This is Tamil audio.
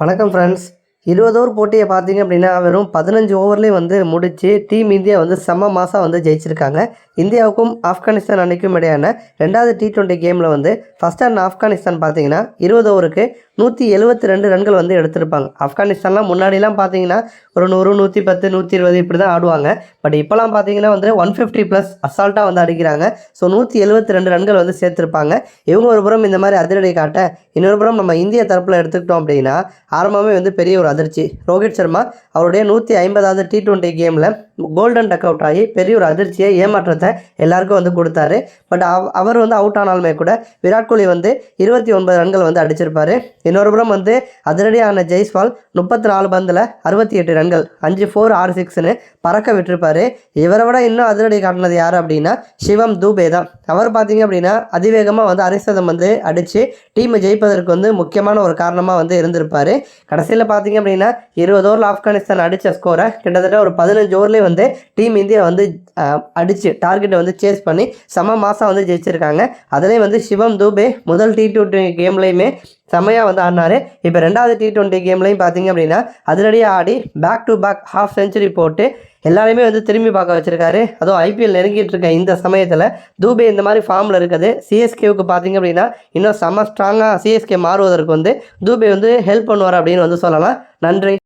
வணக்கம் ஃப்ரெண்ட்ஸ் இருபது ஓவர் போட்டியை பார்த்தீங்க அப்படின்னா வெறும் பதினஞ்சு ஓவர்லேயே வந்து முடித்து டீம் இந்தியா வந்து செம்ம மாதம் வந்து ஜெயிச்சிருக்காங்க. இந்தியாவுக்கும் ஆப்கானிஸ்தான் அன்னைக்கும் இடையான ரெண்டாவது டி டுவெண்ட்டி கேமில் வந்து ஃபஸ்ட் அண்ட் ஆப்கானிஸ்தான் பார்த்தீங்கன்னா இருபது ஓவருக்கு நூற்றி எழுபத்தி ரெண்டு ரன்கள் வந்து எடுத்திருப்பாங்க. ஆப்கானிஸ்தான்லாம் முன்னாடிலாம் பார்த்தீங்கன்னா ஒரு நூறு நூற்றி பத்து நூற்றி இருபது இப்படி தான் ஆடுவாங்க. பட் இப்போலாம் பார்த்தீங்கன்னா வந்து ஒன் ஃபிஃப்டி ப்ளஸ் அசால்ட்டாக வந்து அடிக்கிறாங்க. ஸோ நூற்றி எழுபத்தி ரெண்டு ரன்கள் வந்து சேர்த்துருப்பாங்க. இவங்க ஒரு புறம் இந்த மாதிரி அதிரடி காட்ட இன்னொரு புறம் நம்ம இந்திய தரப்பில் எடுத்துக்கிட்டோம் அப்படின்னா ஆரம்பமே வந்து பெரிய ஒரு அதிர்ச்சி. ரோஹித் சர்மா அவருடைய நூற்றி ஐம்பதாவது டி டுவெண்ட்டி கேமில் கோல்டன் டக் அவுட் ஆகி பெரிய ஒரு அதிர்ச்சியை ஏமாற்றத்தை எல்லாருக்கும் வந்து கொடுத்தாரு. பட் அவ் அவர் வந்து அவுட் ஆனாலுமே கூட விராட் கோலி வந்து இருபத்தி ஒன்பது ரன்கள் வந்து அடிச்சிருப்பார். இன்னொரு புறம் வந்து அதிரடியான ஜெய்ஸ்வால் முப்பத்தி நாலு பந்தில் அறுபத்தி எட்டு ரன்கள் அஞ்சு ஃபோர் ஆறு சிக்ஸ்னு பறக்க விட்டுருப்பார். இவரை விட இன்னும் அதிரடி காட்டினது யார் அப்படின்னா சிவம் தூபே தான். அவர் பார்த்தீங்க அப்படின்னா அதிவேகமாக வந்து அரிசதம் வந்து அடித்து டீமை ஜெயிப்பதற்கு வந்து முக்கியமான ஒரு காரணமாக வந்து இருந்திருப்பார். கடைசியில் பார்த்தீங்க அப்படின்னா இருபது ஓவரில் ஆப்கானிஸ்தான் அடித்த ஸ்கோரை கிட்டத்தட்ட ஒரு பதினஞ்சு ஓவர்லேயே வந்து டீம் இந்தியா வந்து அடித்து டார்கெட்டை வந்து சேஸ் பண்ணி செம மாதம் வந்து ஜெயிச்சிருக்காங்க. அதுலேயும் வந்து சிவம் தூபே முதல் டி டுவெண்ட்டி கேம்லேயுமே செம்மையாக வந்து ஆடினாரு. இப்போ ரெண்டாவது டி டுவெண்ட்டி கேம்லையும் பார்த்தீங்க அப்படின்னா அதிரடியாக ஆடி back to back half century போட்டு எல்லாரையுமே வந்து திரும்பி பார்க்க வச்சுருக்காரு. அதுவும் ஐபிஎல் நெருங்கிட்டு இருக்க இந்த சமயத்தில் தூபே இந்த மாதிரி ஃபார்மில் இருக்குது. சிஎஸ்கேவுக்கு பார்த்தீங்க அப்படின்னா இன்னும் செம்ம ஸ்ட்ராங்காக சிஎஸ்கே மாறுவதற்கு வந்து தூபே வந்து ஹெல்ப் பண்ணுவார் அப்படின்னு வந்து சொல்லலாம். நன்றி.